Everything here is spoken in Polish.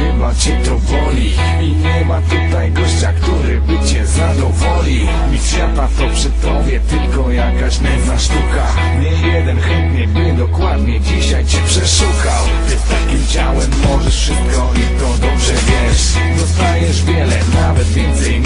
chyba cię to boli. I nie ma tutaj gościa, który by cię zadowoli. Mistrz świata to przy tobie tylko jakaś nędzna sztuka. Nie jeden chętnie by dokładnie dzisiaj cię przeszukał. Ty z takim ciałem możesz wszystko i to dobrze wiesz. Dostajesz wiele, nawet więcej